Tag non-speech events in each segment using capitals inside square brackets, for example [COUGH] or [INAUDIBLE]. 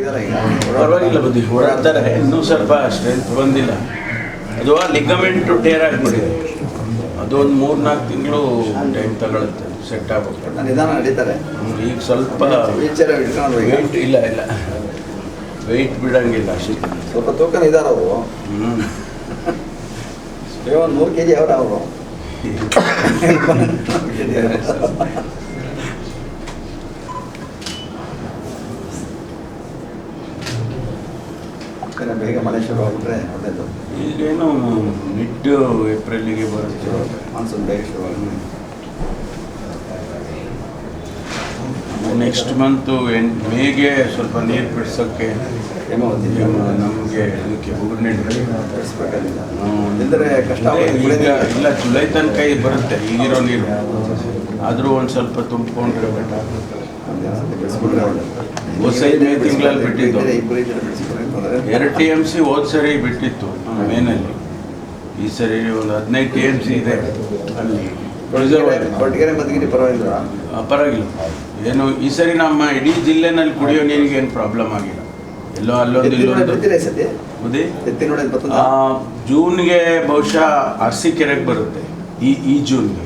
ಆಗಿದ್ದಾರೆ ಪರವಾಗಿಲ್ಲ ಬುದ್ಧಿ ಓಡಾಡ್ತಾರೆ ಇನ್ನೂ ಸ್ವಲ್ಪ ಸ್ಟ್ರೆಂತ್ ಬಂದಿಲ್ಲ. ಅದು ಲಿಗಮೆಂಟು ಟೇರ್ ಆಗಿಬಿಟ್ಟಿದೆ ಅದೊಂದು ಮೂರು ನಾಲ್ಕು ತಿಂಗಳು ಟೈಮ್ ತಗೊಳುತ್ತೆ ಸೆಟ್ ಆಗ್ಬೇಕು ನಿಧಾನ ನಡೀತಾರೆ. ಈಗ ಸ್ವಲ್ಪ ವೆಯ್ಟ್ ಇಲ್ಲ ಇಲ್ಲ. ವೆಯ್ಟ್ ಬಿಡಂಗಿಲ್ಲ ಅಷ್ಟೇ. ಸ್ವಲ್ಪ ತೂಕ ಇದ್ದಾರೆ ಅವರು. ಹ್ಞೂ ಒಂದು ನೂರು ಕೆ ಜಿ ಅವರ. ಅವರು. [LAUGHS] ಬೇಗ ಮಳೆ ಶುರು ಆಗಿಬಿಟ್ರೆ ಒಳ್ಳೆಯದು ಈಗೇನು ಮಿಡ್ ಏಪ್ರಿಲಿಗೆ ಬರುತ್ತೆ. ಮಾನ್ಸೂನ್ ಬೇಗ ಶುರು ಆಗಿ. ನೆಕ್ಸ್ಟ್ ಮಂತು ಎಂಟು ಮೇಗೆ ಸ್ವಲ್ಪ ನೀರು ಬಿಡಿಸೋಕ್ಕೆ ಹೇಮಾವತಿ ನಮಗೆ ಬಿಡಿಸ್ಬೇಕಲ್ಲಿಂದ ಹ್ಮ್. ಇಲ್ದಿದ್ರೆ ಕಷ್ಟ ಇಲ್ಲ ಜುಲೈ ತನಕ ಬರುತ್ತೆ ಈಗಿರೋ ನೀರು. ಆದರೂ ಒಂದು ಸ್ವಲ್ಪ ತುಂಬಿಕೊಂಡ್ರೆ ತಿಂಗಳಲ್ಲಿ ಬಿಟ್ಟಿದ್ದು. ಎರಡು ಟಿ ಎಂ ಸಿ ಹೋದ ಸರಿ ಬಿಟ್ಟಿತ್ತು ಮೇನಲ್ಲಿ. ಈ ಸರಿ ಒಂದು ಹದಿನೈದು ಟಿ ಎಂ ಸಿ ಇದೆ ಅಲ್ಲಿ. ಪರವಾಗಿಲ್ಲ ಪರವಾಗಿಲ್ಲ. ಏನು ಈ ಸರಿ ನಮ್ಮ ಇಡೀ ಜಿಲ್ಲೆನಲ್ಲಿ ಕುಡಿಯೋ ನೀರಿಗೆ ಏನು ಪ್ರಾಬ್ಲಮ್ ಆಗಿಲ್ಲ. ಎಲ್ಲೋ ಅಲ್ಲೊಂದು ಇಲ್ಲೊಂದು. ಜೂನ್ಗೆ ಬಹುಶಃ ಅರಸೀಕೆರೆಗೆ ಬರುತ್ತೆ. ಈ ಈ ಜೂನ್ಗೆ.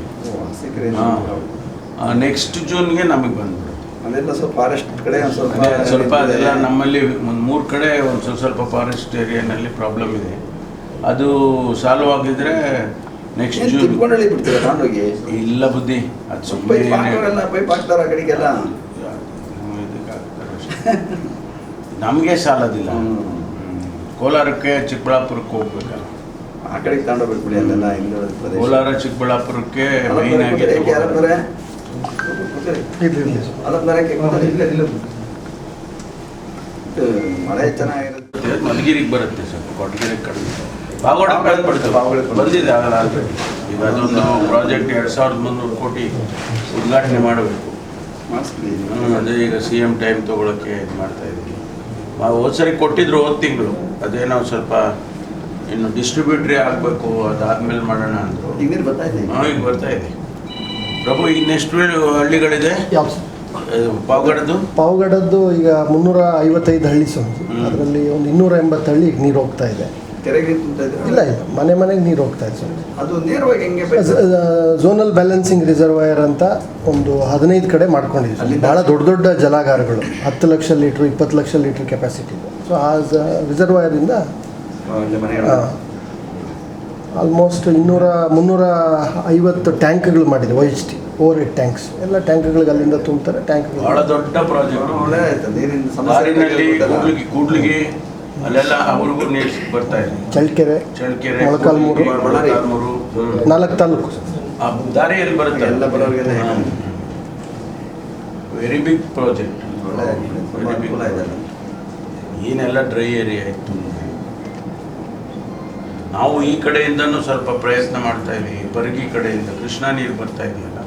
ನೆಕ್ಸ್ಟ್ ಜೂನ್ಗೆ ನಮಗೆ ಬಂದ್ಬಿಡುತ್ತೆ. ಅದೆಲ್ಲ ಸ್ವಲ್ಪ ಫಾರೆಸ್ಟ್ ಕಡೆ ಒಂದು ಸ್ವಲ್ಪ ಸ್ವಲ್ಪ ಅದೆಲ್ಲ ನಮ್ಮಲ್ಲಿ ಒಂದು ಮೂರು ಕಡೆ ಒಂದು ಸ್ವಲ್ಪ ಸ್ವಲ್ಪ ಫಾರೆಸ್ಟ್ ಏರಿಯಾನಲ್ಲಿ ಪ್ರಾಬ್ಲಮ್ ಇದೆ. ಅದು ಸಾಲ್ವ್ ಆಗಿದ್ರೆ ನೆಕ್ಸ್ಟ್ ಜೂನ್ ತಿನ್ಕೊಂಡಳ್ಳಿ ಬಿಡ್ತೀರಾ ತಗೊಂಡೋಗಿ ಇಲ್ಲ ಬುದ್ಧಿ. ಅದು ಪೈಪ್ ಸುಮ್ಮನೆ ಹಾಕೋರೆಲ್ಲ ಪೈಪ್ ಹಾಕ್ತಾರೆ ಆ ಕಡೆಗೆಲ್ಲ. ನಮಗೆ ಸಾಲದಿಲ್ಲ. ಕೋಲಾರಕ್ಕೆ ಚಿಕ್ಕಬಳ್ಳಾಪುರಕ್ಕೆ ಹೋಗ್ಬೇಕಲ್ಲ. ಆ ಕಡೆಗೆ ತಗೊಂಡೋಗ್ಬೇಕು ಬಿಡಿ ಅಲ್ಲೆಲ್ಲ ಕೋಲಾರ ಚಿಕ್ಕಬಳ್ಳಾಪುರಕ್ಕೆ ಮೈನ್ ಆಗಿ ಮಳೆ ಚೆನ್ನಾಗಿರುತ್ತೆ. ಮಲಗಿರಿಗೆ ಬರುತ್ತೆ ಸ್ವಲ್ಪ ಕೊಟ್ಟಗೆರೆ ಕಡಿಮೆ. ಬಾಗೋಡ ಬಂದಿದೆ ಆಗಲ್ಲ ಆಲ್ರೆಡಿ ಈಗ ಅದೊಂದು ಪ್ರಾಜೆಕ್ಟ್ ಎರಡು ಸಾವಿರದ ಮುನ್ನೂರು ಕೋಟಿ ಉದ್ಘಾಟನೆ ಮಾಡಬೇಕು. ಅದೇ ಈಗ ಸಿ ಎಂ ಟೈಮ್ ತೊಗೊಳಕ್ಕೆ ಇದು ಮಾಡ್ತಾ ಇದ್ದೀವಿ ಹೋದ್ ಸರಿ ಕೊಟ್ಟಿದ್ರು ಹೋದ ತಿಂಗಳು. ಅದೇನೋ ಸ್ವಲ್ಪ ಇನ್ನು ಡಿಸ್ಟ್ರಿಬ್ಯೂಟ್ರಿ ಆಗಬೇಕು ಅದಾದ್ಮೇಲೆ ಮಾಡೋಣ ಅಂದರು. ಈಗ ಬರ್ತಾ ಇದೆ. ಪ್ರಭು ಇನ್ನೆಷ್ಟು ನೆಕ್ಸ್ಟ್ ಹಳ್ಳಿಗಳಿದೆ? ಪಾವಗಡದ್ದು? ಪಾವಗಡದ್ದು ಈಗ ಮುನ್ನೂರ ಐವತ್ತೈದು ಹಳ್ಳಿ ಸ್ವಾಮಿ ಅದರಲ್ಲಿ ಒಂದು ಇನ್ನೂರ ಎಂಬತ್ತು ಹಳ್ಳಿ ಈಗ ನೀರು ಹೋಗ್ತಾ ಇದೆ? ಇಲ್ಲ ಇಲ್ಲ. ಮನೆ ಮನೆಗೆ ನೀರು ಹೋಗ್ತಾ ಇದೆ. ಸ್ವಾಮಿ ಅದು ನೇರವಾಗಿ ಹೆಂಗೆ ಪೈಪ್ ಝೋನಲ್ ಬ್ಯಾಲೆನ್ಸಿಂಗ್ ರಿಸರ್ವಯರ್ ಅಂತ ಒಂದು ಹದಿನೈದು ಕಡೆ ಮಾಡ್ಕೊಂಡಿದ್ವಿ. ಭಾಳ ದೊಡ್ಡ ದೊಡ್ಡ ಜಲಾಗಾರಗಳು. ಹತ್ತು ಲಕ್ಷ ಲೀಟ್ರ್ ಇಪ್ಪತ್ತು ಲಕ್ಷ ಲೀಟ್ರ್ ಕೆಪಾಸಿಟಿ ಇದೆ. ಸೊ ಆ ರಿಸರ್ವಾಯರಿಂದ ಆಲ್ಮೋಸ್ಟ್ ಇನ್ನೂರ ಮುನ್ನೂರ ಐವತ್ತು ಟ್ಯಾಂಕ್ಗಳು ಮಾಡಿದೆ O H T overhead tanks. ಎಲ್ಲ ಟ್ಯಾಂಕ್ಗಳಿಗೆ ಅಲ್ಲಿಂದ ತುಂಬ್ತಾರೆ ಬಹಳ ಭಾಳ ದೊಡ್ಡ ಪ್ರಾಜೆಕ್ಟ್ ಒಳ್ಳೆ ಆಯ್ತು ನೀರಿನ ಸಮಸ್ಯೆ ಕೂಡ್ಲಿಗಿ ಕೂಡ್ಲಿಗಿ ಅಲ್ಲೆಲ್ಲ ಅವ್ರಿಗೂ ನೀರು ಬರ್ತಾ ಇದೆ. ಚಳ್ಳಕೆರೆ ಚಳ್ಳಕೆರೆ ಮೊಳಕಾಲ್ಮೂರು. ಮೊಳಕಾಲ್ಮೂರು. ನಾಲ್ಕು ತಾಲೂಕು. ಆ ದಾರಿಯಲ್ಲಿ ಬರುತ್ತೆ? ಎಲ್ಲ ಬರೋರಿಗೆಲ್ಲ? ವೆರಿ ಬಿಗ್ ಪ್ರಾಜೆಕ್ಟ್ ಒಳ್ಳೆ. ಏನೆಲ್ಲ ಡ್ರೈ ಏರಿಯಾ ಇತ್ತು ನಾವು ಈ ಕಡೆಯಿಂದನೂ ಸ್ವಲ್ಪ ಪ್ರಯತ್ನ ಮಾಡ್ತಾ ಇದ್ದೀವಿ ಪರಗಿ ಕಡೆಯಿಂದ ಕೃಷ್ಣಾ ನೀರು ಬರ್ತಾ ಇದೆಯಲ್ಲ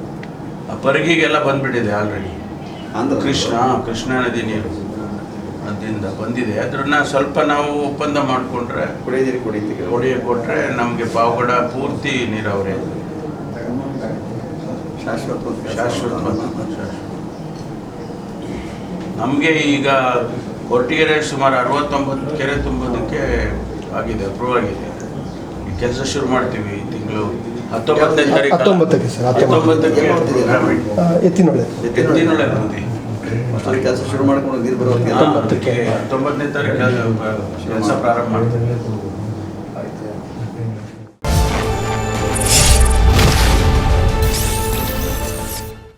ಆ ಪರಗಿಗೆಲ್ಲ ಬಂದ್ಬಿಟ್ಟಿದೆ ಆಲ್ರೆಡಿ ಅಂದ್ರೆ ಕೃಷ್ಣ ಕೃಷ್ಣಾ ನದಿ ನೀರು ಅದರಿಂದ ಬಂದಿದೆ. ಅದನ್ನ ಸ್ವಲ್ಪ ನಾವು ಒಪ್ಪಂದ ಮಾಡಿಕೊಂಡ್ರೆ ಕುಡಿಯ ನೀರು ಕುಡಿತೀವಿ ಕುಡಿಯ ಕೊಟ್ಟರೆ ನಮಗೆ ಪಾವಗಡ ಪೂರ್ತಿ ನೀರಾವರಿ ಶಾಶ್ವತ ಶಾಶ್ವತ ನಮಗೆ ಈಗ ಕೊರಟಗೆರೆ ಸುಮಾರು ಅರವತ್ತೊಂಬತ್ತು ಕೆರೆ ತುಂಬೋದಕ್ಕೆ ಆಗಿದೆ ಅಪ್ರೂವ್ ಆಗಿದೆ. ಕೆಲಸ ಶುರು ಮಾಡ್ತೀವಿ ಈ ತಿಂಗಳು. ಹತ್ತೊಂಬತ್ತನೇ ತಾರೀಕು ಹತ್ತೊಂಬತ್ತಕ್ಕೆ ಸರ್, ಹತ್ತೊಂಬತ್ತು. ಹತ್ತೊಂಬತ್ತಕ್ಕೆ ಎತ್ತಿನೊಳೆ. ಎತ್ತಿನೊಳೆ ಕೆಲಸ ಶುರು ಮಾಡ್ಕೊಂಡು ನೀರು ಹತ್ತೊಂಬತ್ತಕ್ಕೆ. ಹತ್ತೊಂಬತ್ತನೇ ತಾರೀಕು ಕೆಲಸ ಪ್ರಾರಂಭ ಮಾಡ್ತೀವಿ.